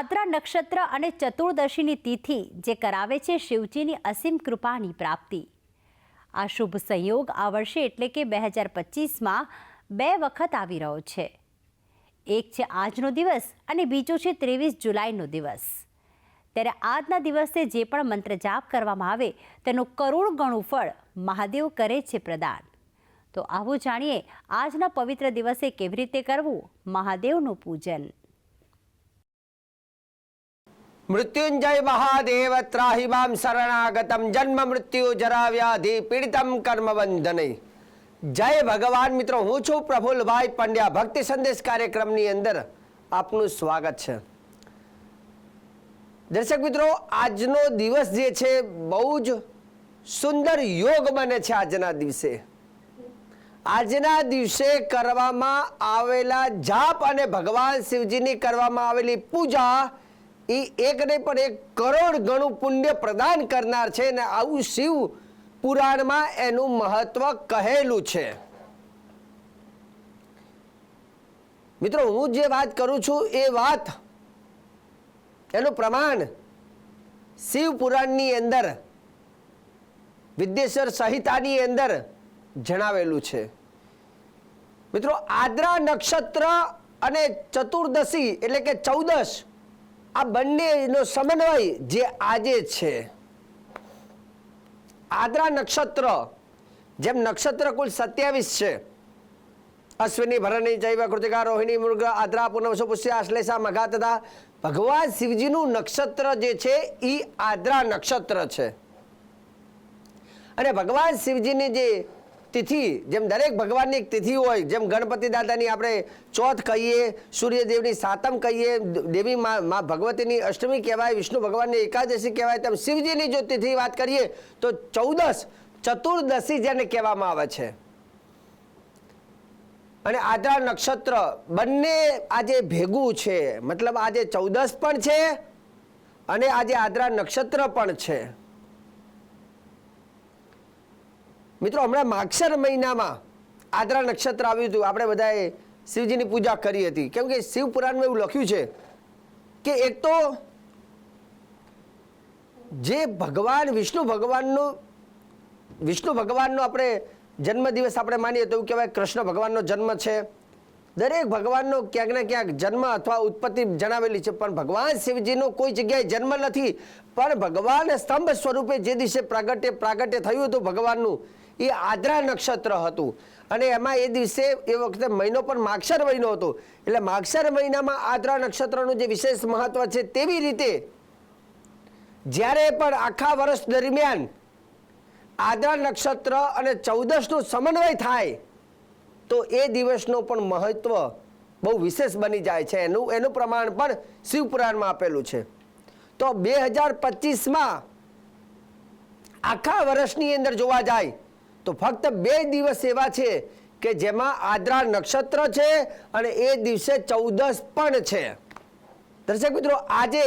આદ્રા નક્ષત્ર અને ચતુર્દશીની તિથિ, જે કરાવે છે શિવજીની અસીમ કૃપાની પ્રાપ્તિ. આ શુભ સંયોગ આ વર્ષે એટલે કે બે હજાર પચીસમાં બે વખત આવી રહ્યો છે. એક છે આજનો દિવસ અને બીજો છે ત્રેવીસ જુલાઈનો દિવસ. ત્યારે આજના દિવસે જે પણ મંત્ર જાપ કરવામાં આવે, તેનું કરોડ ગણું ફળ મહાદેવ કરે છે પ્રદાન. તો આવું જાણીએ, આજના પવિત્ર દિવસે કેવી રીતે કરવું? મહાદેવનું પૂજન. મૃત્યુંજય મહાદેવ ત્રાહિમામ શરણાગતમ જન્મ મૃત્યુ જરા વ્યાધિ પીડિતમ કર્મ બંધને જય ભગવાન મિત્રો હું છું પ્રફુલભાઈ પંડ્યા ભક્તિ સંદેશ કાર્યક્રમની અંદર આપનું સ્વાગત છે દર્શક મિત્રો આજનો દિવસ જે છે બહુ જ સુંદર યોગ બને છે આજના દિવસે આજના દિવસે કરવામાં આવેલા જાપ અને ભગવાન શિવજીની કરવામાં આવેલી પૂજા એ એક નહીં, પણ એક કરોડ ગણું પુણ્ય પ્રદાન કરનાર છે અને આવું શિવ પુરાણમાં એનું મહત્વ કહેલું છે. મિત્રો, હું જે વાત કરું છું એ વાત, એનું પ્રમાણ શિવ પુરાણની અંદર, વિદ્યેશ્વર સંહિતાની અંદર જણાવેલું છે. મિત્રો, આદ્રા નક્ષત્ર અને ચતુર્દશી એટલે કે ચૌદશ આ બંનેનો સમન્વય જે આજે છે. આદ્રા નક્ષત્ર, જેમ નક્ષત્ર કુલ સત્યાવીસ છે. અશ્વિની, ભરણી, જૈવ, કૃતિકા, રોહિણી, મૃગ, આદ્રા પૂનમસો પુષ્ય, આશ્લેષા મઘા તથા ભગવાન શિવજીનું નક્ષત્ર જે છે એ આદ્રા નક્ષત્ર છે. અને ભગવાન શિવજીની જે તિથિ, જેમ દરેક ભગવાનની એક તિથિ હોય, જેમ ગણપતિ દાદાની આપણે ચોથ કહીએ, સૂર્યદેવની સાતમ કહીએ, દેવી મા ભગવતીની અષ્ટમી કહેવાય, વિષ્ણુ ભગવાનની એકાદશી કહેવાય, તેમ શિવજીની જો તિથિ વાત કરીએ, તો ચૌદશ ચતુર્દશી જેને કહેવામાં આવે છે. અને આદ્રા નક્ષત્ર બંને આજે ભેગું છે, મતલબ આજે ચૌદશ પણ છે, અને આજે આદ્રા નક્ષત્ર પણ છે. મિત્રો, હમણાં માક્ષર મહિનામાં આદરા નક્ષત્ર આવ્યું હતું. આપણે બધાએ શિવજીની પૂજા કરી હતી. કેમ કે શિવ એવું લખ્યું છે કે એક તો જે ભગવાન, વિષ્ણુ ભગવાનનો વિષ્ણુ ભગવાનનો આપણે જન્મદિવસ આપણે માનીએ તો એવું કહેવાય કૃષ્ણ ભગવાનનો જન્મ છે. દરેક ભગવાનનો ક્યાંક ને ક્યાંક જન્મ અથવા ઉત્પત્તિ જણાવેલી છે. પણ ભગવાન શિવજીનો કોઈ જગ્યાએ જન્મ નથી. પણ ભગવાન સ્તંભ સ્વરૂપે જે દિવસે પ્રાગટ્ય પ્રાગટ્ય થયું હતું ભગવાનનું એ આદ્રા નક્ષત્ર હતું. અને એમાં એ દિવસે એ વખતે મહિનો પણ માક્ષર મહિનો હતો. એટલે માક્ષર મહિનામાં આદ્રા નક્ષત્રનું જે વિશેષ મહત્વ છે તેવી રીતે જ્યારે પણ આખા વર્ષ દરમિયાન આદ્રા નક્ષત્ર અને ચૌદસનું સમન્વય થાય, તો એ દિવસનો પણ મહત્વ બહુ વિશેષ બની જાય છે. એનું એનું પ્રમાણ પણ શિવપુરાણમાં આપેલું છે. તો બે હજાર પચીસમાં આખા વર્ષની અંદર જોવા જાય તો ફક્ત બે દિવસ એવા છે કે જેમાં આદ્રા નક્ષત્ર છે અને એ દિવસે ચૌદસ પણ છે. દર્શક મિત્રો, આજે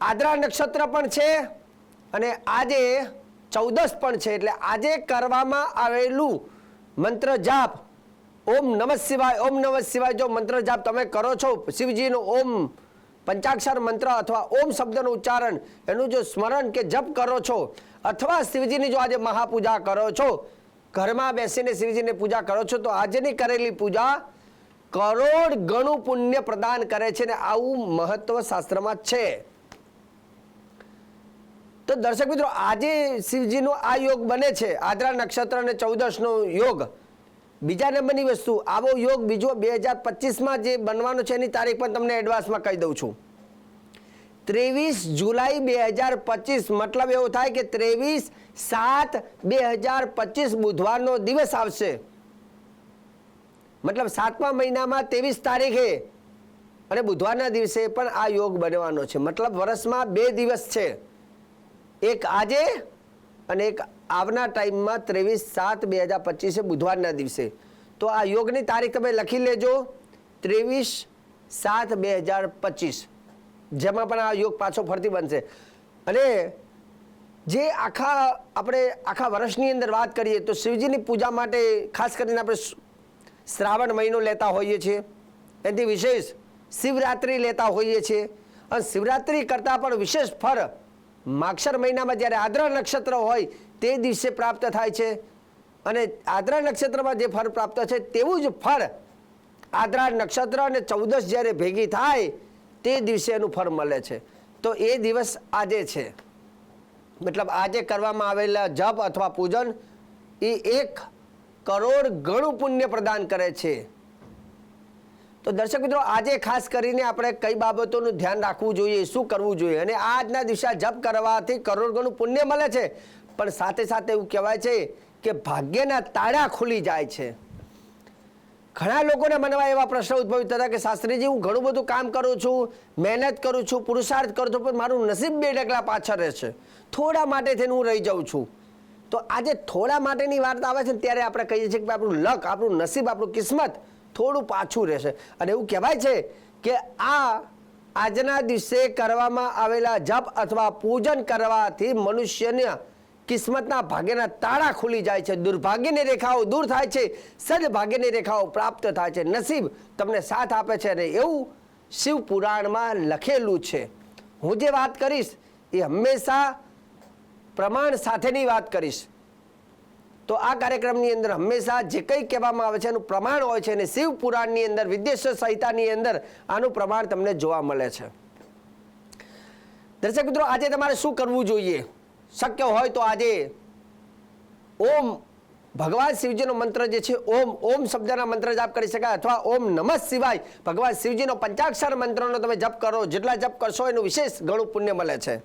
આદ્રા નક્ષત્ર પણ છે અને આજે ચૌદસ પણ છે. એટલે આજે કરવામાં આવેલું મંત્ર જાપ. ઓમ નમઃ શિવાય, ઓમ નમઃ શિવાય જો મંત્ર જાપ તમે કરો છો, શિવજીનો ઓમ પંચાક્ષર મંત્ર અથવા ઓમ શબ્દનું ઉચ્ચારણ, એનું જો સ્મરણ કે જપ કરો છો અથવા શિવજીની જો આજે મહાપૂજા કરો છો, ઘરમાં બેસીને શિવજીની પૂજા કરો છો, તો આજની કરેલી પૂજા કરોડ ગણું પુણ્ય પ્રદાન કરે છે ને આવું મહત્વ શાસ્ત્રમાં છે. તો દર્શક મિત્રો, આજે શિવજીનો આ યોગ બને છે. આદ્રા નક્ષત્ર અને ચૌદશનો યોગ. બીજા નંબરની વસ્તુ, આવો યોગ બીજો બે હજાર પચીસમાં જે બનવાનો છે એની તારીખ પણ તમને એડવાન્સમાં કહી દઉં છું. ત્રેવીસ જુલાઈ બે હજાર પચીસ, મતલબ એવું થાય કે ત્રેવીસ સાત બે હજાર પચીસ બુધવારનો દિવસ આવશે. મતલબ સાતમા મહિનામાં ત્રેવીસ તારીખે અને બુધવારના દિવસે પણ આ યોગ બનવાનો છે. મતલબ વર્ષમાં બે દિવસ છે. એક આજે અને એક આવના ટાઈમમાં ત્રેવીસ સાત બે હજાર પચીસે બુધવારના દિવસે. તો આ યોગની તારીખ તમે લખી લેજો. ત્રેવીસ સાત બે હજાર પચીસ. જેમાં પણ આ યોગ પાછો ફરતી બનશે. અને જે આખા આપણે આખા વર્ષની અંદર વાત કરીએ તો શિવજીની પૂજા માટે ખાસ કરીને આપણે શ્રાવણ મહિનો લેતા હોઈએ છીએ. એથી વિશેષ શિવરાત્રિ લેતા હોઈએ છીએ. અને શિવરાત્રિ કરતાં પણ વિશેષ ફળ માક્ષર મહિનામાં જ્યારે આદ્રા નક્ષત્ર હોય તે દિવસે પ્રાપ્ત થાય છે. અને આદ્રા નક્ષત્રમાં જે ફળ પ્રાપ્ત છે તેવું જ ફળ આદ્રા નક્ષત્ર અને ચૌદસ જ્યારે ભેગી થાય તે દિવસે એનું ફળ મળે છે. તો એ દિવસ આજે છે. મતલબ આજે કરવામાં આવેલા જપ અથવા પૂજન એ એક કરોડ ગણું પુણ્ય પ્રદાન કરે છે. તો દર્શક મિત્રો, આજે ખાસ કરીને આપણે કઈ બાબતોનું ધ્યાન રાખવું જોઈએ, શું કરવું જોઈએ? અને આજના દિવસે જપ કરવાથી કરોડ ગણું પુણ્ય મળે છે. પણ સાથે સાથે એવું કહેવાય છે કે ભાગ્યના તાળા ખુલી જાય છે. ઘણા લોકોને મનમાં એવા પ્રશ્નો ઉદ્ભવિત હતા કે, શાસ્ત્રીજી, હું ઘણું બધું કામ કરું છું, મહેનત કરું છું, પુરુષાર્થ કરું છું, પણ મારું નસીબ બે ડગલા પાછળ રહે છે. થોડા માટે થઈને હું રહી જાઉં છું. તો આજે થોડા માટેની વાત આવે છે ને, ત્યારે આપણે કહીએ છીએ કે, આપણું લક, આપણું નસીબ, આપણું કિસ્મત થોડું પાછું રહેશે અને એવું કહેવાય છે કે, આ આજના દિવસે કરવામાં આવેલા જપ અથવા પૂજન કરવાથી મનુષ્યના કિસ્મતના ભાગ્યના તાળા ખુલી જાય છે. દુર્ભાગ્યની રેખાઓ દૂર થાય છે. સદભાગ્યની રેખાઓ પ્રાપ્ત થાય છે. નસીબ તમને સાથ આપે છે અને એવું શિવ પુરાણમાં લખેલું છે. હું જે વાત કરીશ એ હંમેશા પ્રમાણ સાથેની વાત કરીશ. તો આ કાર્યક્રમની અંદર હંમેશા જે કંઈ કહેવામાં આવે છે એનું પ્રમાણ હોય છે અને શિવ પુરાણની અંદર, વિદ્યેશ્વર સંહિતાની અંદર આનું પ્રમાણ તમને જોવા મળે છે. દર્શક મિત્રો, આજે તમારે શું કરવું જોઈએ? શક્ય હોય તો આજે ઓમ ભગવાન શિવજીનો મંત્ર જે છે, ઓમ ઓમ શબ્દના મંત્ર જાપ કરી શકાય અથવા ઓમ નમઃ શિવાય ભગવાન શિવજીનો પંચાક્ષર મંત્રનો તમે જપ કરો, જેટલા જપ કરશો એનું વિશેષ ઘણું પુણ્ય મળે છે.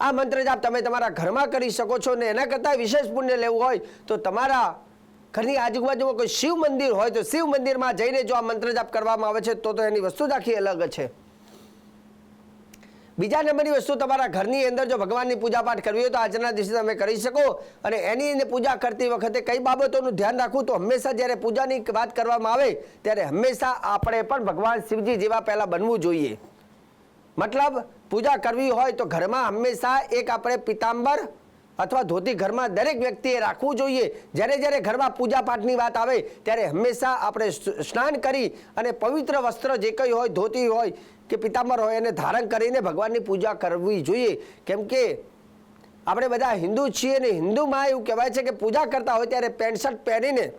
આ મંત્ર જાપ તમે તમારા ઘરમાં કરી શકો છો ને એના કરતાં વિશેષ પુણ્ય લેવું હોય તો તમારા ઘરની આજુબાજુમાં કોઈ શિવ મંદિર હોય તો શિવ મંદિરમાં જઈને જો આ મંત્ર જાપ કરવામાં આવે છે તો તો એની વસ્તુ જ આખી અલગ છે. બીજા નંબરની વસ્તુ તમારા ઘરની અંદર જો ભગવાનની પૂજા પાઠ કરવી હોય તો આજના દિવસે તમે કરી શકો. અને એની પૂજા કરતી વખતે કઈ બાબતોનું ધ્યાન રાખવું તો હંમેશા જ્યારે પૂજાની વાત કરવામાં આવે ત્યારે હંમેશા આપણે પણ ભગવાન શિવજી જેવા પહેલાં બનવું જોઈએ. મતલબ પૂજા કરવી હોય તો ઘરમાં હંમેશા એક આપણે પિતાંબર અથવા ધોતી ઘરમાં દરેક વ્યક્તિએ રાખવું જોઈએ. જ્યારે જ્યારે ઘરમાં પૂજા પાઠની વાત આવે, ત્યારે હંમેશા આપણે સ્નાન કરી અને પવિત્ર વસ્ત્ર જે કંઈ હોય, ધોતી હોય કે પિતાંબર હોય, એને ધારણ કરીને ભગવાનની પૂજા કરવી જોઈએ. કેમ કે આપણે બધા હિન્દુ છીએ ને હિન્દુમાં એવું કહેવાય છે કે પૂજા કરતા હોય ત્યારે પેન્ટ શર્ટ પહેરીને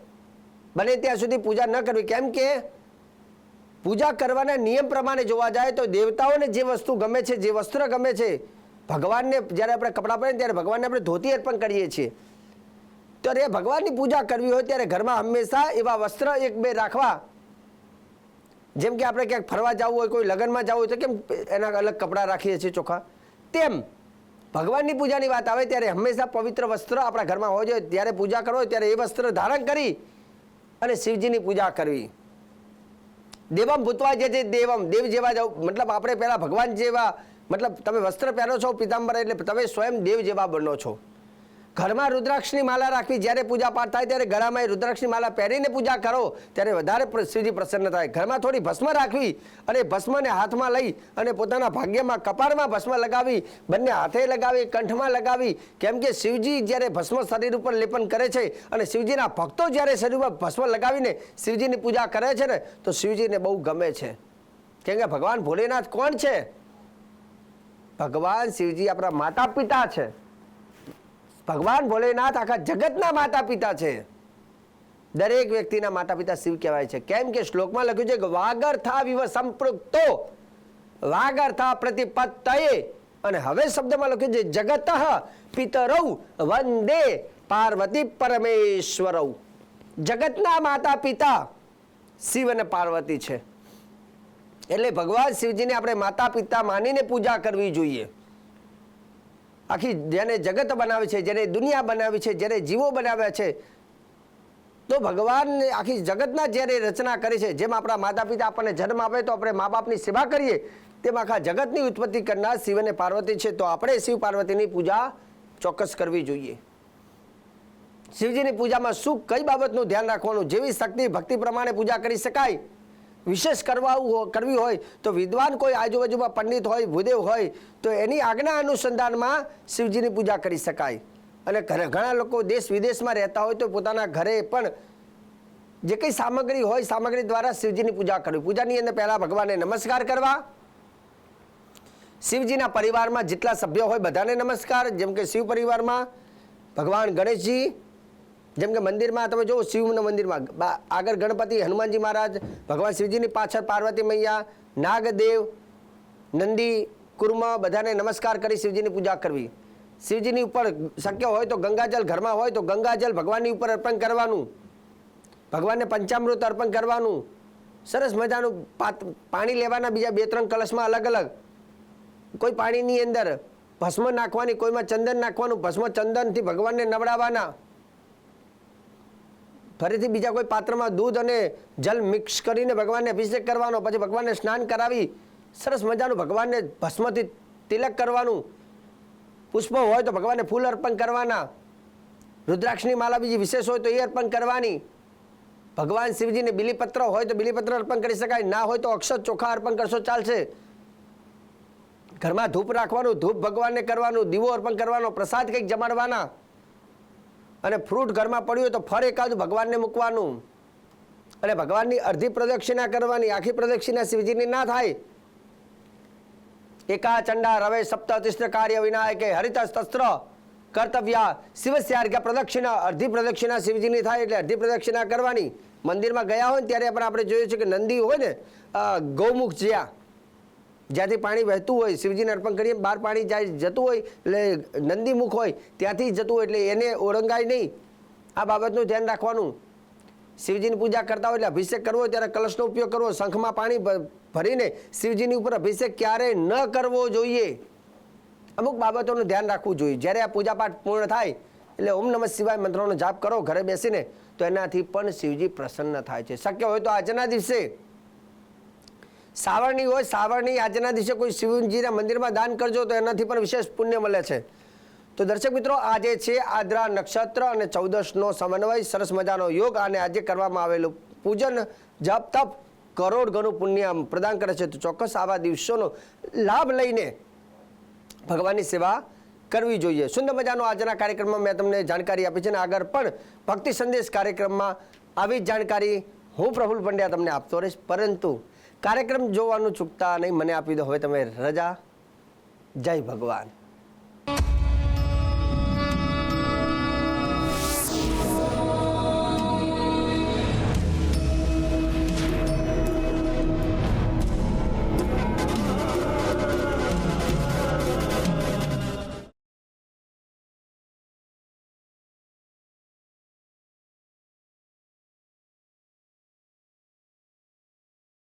બને ત્યાં સુધી પૂજા ન કરવી. કેમ કે પૂજા કરવાના નિયમ પ્રમાણે જોવા જાય તો દેવતાઓને જે વસ્તુ ગમે છે, જે વસ્ત્ર ગમે છે ભગવાનને જ્યારે આપણે કપડાં પહેરીએ ત્યારે ભગવાનને આપણે ધોતી અર્પણ કરીએ છીએ. ત્યારે ભગવાનની પૂજા કરવી હોય ત્યારે ઘરમાં હંમેશા એવા વસ્ત્ર એક બે રાખવા. જેમ કે આપણે ક્યાંક ફરવા જવું હોય, કોઈ લગ્નમાં જવું હોય, તો કેમ એના અલગ કપડાં રાખીએ છીએ ચોખ્ખા તેમ ભગવાનની પૂજાની વાત આવે ત્યારે હંમેશા પવિત્ર વસ્ત્ર આપણા ઘરમાં હોય જોઈએ. ત્યારે પૂજા કરો ત્યારે એ વસ્ત્ર ધારણ કરી અને શિવજીની પૂજા કરવી. દેવમ ભૂતવા જે દેવમ. દેવ જેવા જવું મતલબ આપણે પહેલાં ભગવાન જેવા મતલબ તમે વસ્ત્ર પહેરો છો પિતાંબર, એટલે તમે સ્વયં દેવ જેવા બનો છો. ઘરમાં રુદ્રાક્ષની માલા રાખવી, જ્યારે પૂજા પાઠ થાય, ત્યારે ગળામાં રુદ્રાક્ષની માલા પહેરીને પૂજા કરો, ત્યારે વધારે શિવજી પ્રસન્ન થાય. ઘરમાં થોડી ભસ્મ રાખવી અને ભસ્મને હાથમાં લઈ અને પોતાના ભાગ્યમાં કપાળમાં ભસ્મ લગાવી, બંને હાથે લગાવી, કંઠમાં લગાવી. કેમ કે શિવજી જ્યારે ભસ્મ શરીર ઉપર લેપન કરે છે અને શિવજીના ભક્તો જ્યારે શરીરમાં ભસ્મ લગાવીને શિવજીની પૂજા કરે છે ને, તો શિવજીને બહુ ગમે છે. કેમ કે ભગવાન ભોલેનાથ કોણ છે? ભગવાન શિવજી આપણા માતા પિતા છે. ભગવાન ભોલેનાથ આખા જગતના માતા પિતા છે. દરેક વ્યક્તિના માતા પિતા શિવ કહેવાય છે. કેમ કે શ્લોકમાં લખ્યું છે કે વાગર્થા વિવ સંપૃક્તો. વાગર્થા પ્રતિપત્તયે. અને હવે શબ્દમાં લખ્યું છે જગત પિતરૌ વંદે પાર્વતી પરમેશ્વરૌ. જગતના માતા પિતા શિવ અને પાર્વતી છે. એટલે ભગવાન શિવજીને આપણે માતા પિતા માનીને પૂજા કરવી જોઈએ. આખી જેને જગત બનાવી છે, જેને દુનિયા બનાવી છે, જેને જીવો બનાવ્યા છે, તો ભગવાનને આખી જગતના જ્યારે રચના કરી છે, જેમ આપણા માતા પિતા આપણને જન્મ આપે, તો આપણે મા બાપની સેવા કરીએ, તેમ આખા જગતની ઉત્પત્તિ કરનાર શિવ અને પાર્વતી છે, તો આપણે શિવ પાર્વતીની પૂજા ચોક્કસ કરવી જોઈએ. શિવજીની પૂજામાં શું કઈ બાબતનું ધ્યાન રાખવાનું, જેવી શક્તિ ભક્તિ પ્રમાણે પૂજા કરી શકાય વિશેષ કરવા કરવી હોય તો વિદ્વાન કોઈ આજુબાજુમાં પંડિત હોય, ભૂદેવ હોય, તો એની આજ્ઞા અનુસંધાનમાં શિવજીની પૂજા કરી શકાય. અને ઘણા લોકો દેશ વિદેશમાં રહેતા હોય તો પોતાના ઘરે પણ જે કંઈ સામગ્રી હોય, સામગ્રી દ્વારા શિવજીની પૂજા કરવી. પૂજાની અંદર પહેલા ભગવાનને નમસ્કાર કરવા. શિવજીના પરિવારમાં જેટલા સભ્યો હોય બધાને નમસ્કાર. જેમ કે શિવ પરિવારમાં ભગવાન ગણેશજી જેમ કે મંદિરમાં તમે જુઓ શિવના મંદિરમાં આગળ ગણપતિ, હનુમાનજી મહારાજ, ભગવાન શિવજીની પાછળ પાર્વતી મૈયા, નાગદેવ, નંદી, કુર્મ બધાને નમસ્કાર કરી શિવજીની પૂજા કરવી. શિવજીની ઉપર શક્ય હોય તો ગંગાજલ ઘરમાં હોય તો ગંગાજલ ભગવાનની ઉપર અર્પણ કરવાનું. ભગવાનને પંચામૃત અર્પણ કરવાનું. સરસ મજાનું પાણી લેવાના બીજા બે ત્રણ કલશમાં અલગ અલગ. કોઈ પાણીની અંદર ભસ્મ નાખવાની, કોઈમાં ચંદન નાખવાનું, ભસ્મ ચંદનથી ભગવાનને નવડાવવાના. ફરીથી બીજા કોઈ પાત્રમાં દૂધ અને જલ મિક્સ કરીને ભગવાનને અભિષેક કરવાનો, પછી ભગવાનને સ્નાન કરાવી, સરસ મજાનું ભગવાનને ભસ્મથી તિલક કરવાનું. પુષ્પો હોય તો ભગવાનને ફૂલ અર્પણ કરવાના. રુદ્રાક્ષની માલા બીજી વિશેષ હોય તો એ અર્પણ કરવાની. ભગવાન શિવજીને બિલીપત્ર હોય તો બિલીપત્ર અર્પણ કરી શકાય, ના હોય તો અક્ષર ચોખા અર્પણ કરશો ચાલશે. ઘરમાં ધૂપ રાખવાનું, ધૂપ ભગવાનને કરવાનું, દીવો અર્પણ કરવાનો, પ્રસાદ કંઈક જમાડવાના. અને ફ્રૂટ ઘરમાં પડ્યું હોય તો ફળ એકાદ ભગવાનને મૂકવાનું. અને ભગવાનની અડધી પ્રદક્ષિણા કરવાની, આખી પ્રદક્ષિણા શિવજીની ના થાય. એકા ચંડા રવે સપ્ત તિસ્ત્ર કાર્ય વિનાયકે હરિત તસ્ત્ર કર્તવ્યા શિવસ્યાર્ઘ્ય પ્રદક્ષિણા. અડધી પ્રદક્ષિણા શિવજીની થાય એટલે અડધી પ્રદક્ષિણા કરવાની. મંદિરમાં ગયા હોય ને ત્યારે પણ આપણે જોયું છે કે નંદી હોય ને ગૌમુખ જ્યાં જ્યાંથી પાણી વહેતું હોય, શિવજીને અર્પણ કરીએ, બહાર પાણી જાય, જતું હોય, એટલે નંદીમુખ હોય, ત્યાંથી જતું હોય, એટલે એને ઓળંગાય નહીં. આ બાબતનું ધ્યાન રાખવાનું. શિવજીની પૂજા કરતા હોય એટલે અભિષેક કરવો ત્યારે કલશનો ઉપયોગ કરવો, શંખમાં પાણી ભરીને શિવજીની ઉપર અભિષેક ક્યારેય ન કરવો જોઈએ. અમુક બાબતોનું ધ્યાન રાખવું જોઈએ. જ્યારે આ પૂજાપાઠ પૂર્ણ થાય, એટલે ઓમ નમઃ શિવાય મંત્રોનો જાપ કરો, ઘરે બેસીને, તો એનાથી પણ શિવજી પ્રસન્ન થાય છે. શક્ય હોય તો આજના દિવસે સાવરણી હોય, સાવરણી આજના દિવસે કોઈ શિવજીના મંદિરમાં દાન કરજો તો એનાથી પણ વિશેષ પુણ્ય મળે છે. તો દર્શક મિત્રો, આજે છે આદ્રા નક્ષત્ર અને ચૌદશનો સમન્વય, સરસ મજાનો યોગ અને આજે કરવામાં આવેલું પૂજન જપ તપ કરોડ ગણું પુણ્ય પ્રદાન કરે છે. તો ચોક્કસ આવા દિવસોનો લાભ લઈને ભગવાનની સેવા કરવી જોઈએ. સુંદર મજાનો આજના કાર્યક્રમમાં મેં તમને જાણકારી આપી છે અને આગળ પણ ભક્તિ સંદેશ કાર્યક્રમમાં આવી જ જાણકારી હું પ્રફુલ પંડ્યા તમને આપતો રહીશ. પરંતુ કાર્યક્રમ જોવાનું ચૂકતા નહીં. મને આપી દો. હવે તમે રજા. જય ભગવાન.